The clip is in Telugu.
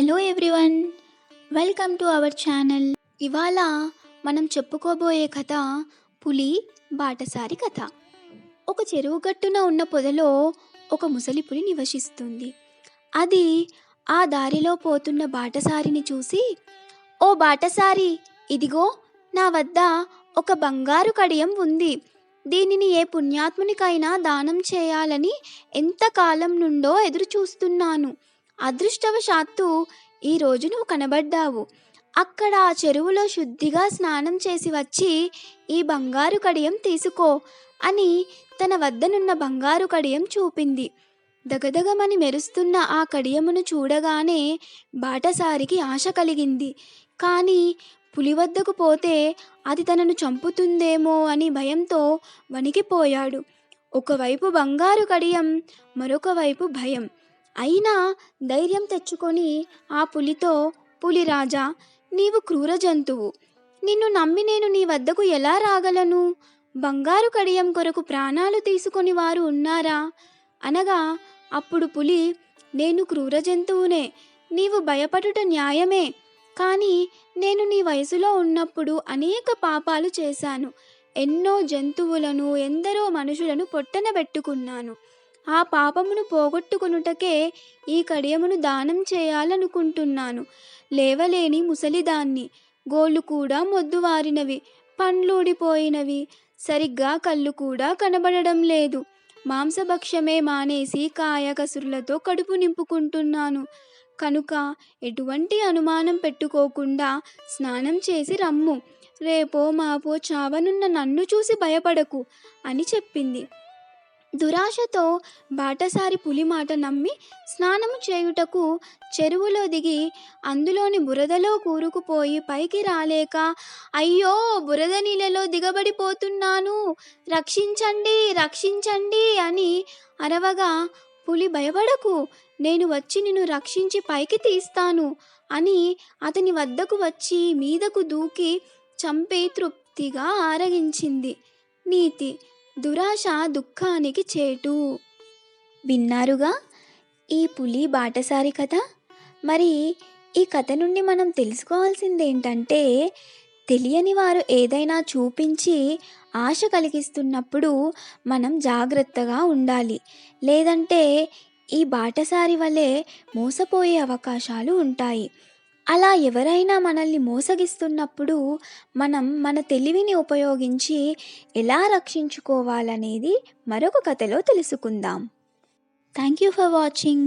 Hello everyone welcome to our channel ఇవాళ మనం చెప్పుకోబోయే కథ పులి బాటసారి కథ. ఒక చెరువు గట్టున ఉన్న పొదలో ఒక ముసలి పులి నివసిస్తుంది. అది ఆ దారిలో పోతున్న బాటసారిని చూసి ఓ బాటసారి ఇదిగో నా వద్ద ఒక బంగారు కడియం ఉంది. దీనిని ఏ పుణ్యాత్మునికైనా దానం చేయాలని ఎంతకాలం నుండో ఎదురు చూస్తున్నాను అదృష్టవశాత్తు ఈరోజు నువ్వు కనబడ్డావు. అక్కడ ఆ చెరువులో శుద్ధిగా స్నానం చేసి వచ్చి ఈ బంగారు కడియం తీసుకో అని తన వద్దనున్న బంగారు కడియం చూపింది. దగదగమని మెరుస్తున్న ఆ కడియమును చూడగానే బాటసారికి ఆశ కలిగింది. కానీ పులి వద్దకు పోతే అది తనను చంపుతుందేమో అని భయంతో వణికిపోయాడు. ఒకవైపు బంగారు కడియం మరొక వైపు భయం. అయినా ధైర్యం తెచ్చుకొని ఆ పులితో పులిరాజా నీవు క్రూర జంతువు. నిన్ను నమ్మి నేను నీ వద్దకు ఎలా రాగలను? బంగారు కడియం కొరకు ప్రాణాలు తీసుకొని వారు ఉన్నారా అనగా అప్పుడు పులి నేను క్రూర జంతువునే. నీవు భయపడుట న్యాయమే. కానీ నేను నీ వయసులో ఉన్నప్పుడు అనేక పాపాలు చేశాను. ఎన్నో జంతువులను ఎందరో మనుషులను పొట్టన పెట్టుకున్నాను. ఆ పాపమును పోగొట్టుకునుటకే ఈ కడియమును దానం చేయాలనుకుంటున్నాను. లేవలేని ముసలిదాన్ని గోళ్ళు కూడా మొద్దువారినవి పండ్లూడిపోయినవి సరిగ్గా కళ్ళు కూడా కనబడడం లేదు. మాంసభక్ష్యమే మానేసి కాయకసురులతో కడుపు నింపుకుంటున్నాను. కనుక ఎటువంటి అనుమానం పెట్టుకోకుండా స్నానం చేసి రమ్ము. రేపో మాపో చావనున్న నన్ను చూసి భయపడకు అని చెప్పింది. దురాశతో బాటసారి పులి మాట నమ్మి స్నానము చేయుటకు చెరువులో దిగి అందులోని బురదలో కూరుకుపోయి పైకి రాలేక అయ్యో బురద నీళ్ళలో దిగబడిపోతున్నాను. రక్షించండి రక్షించండి అని అరవగా పులి భయపడకు. నేను వచ్చి నిన్ను రక్షించి పైకి తీస్తాను అని అతని వద్దకు వచ్చి మీదకు దూకి చంపి తృప్తిగా ఆరగించింది. నీతి దురాశ దుఃఖానికి చేటు. విన్నారుగా? ఈ పులి బాటసారి కథ? మరి ఈ కథ నుండి మనం తెలుసుకోవాల్సింది ఏంటంటే తెలియని వారు ఏదైనా చూపించి ఆశ కలిగిస్తున్నప్పుడు మనం జాగ్రత్తగా ఉండాలి. లేదంటే ఈ బాటసారి వలె మోసపోయే అవకాశాలు ఉంటాయి. అలా ఎవరైనా మనల్ని మోసగిస్తున్నప్పుడు మనం మన తెలివిని ఉపయోగించి ఎలా రక్షించుకోవాలనేది మరొక కథలో తెలుసుకుందాం. Thank you for watching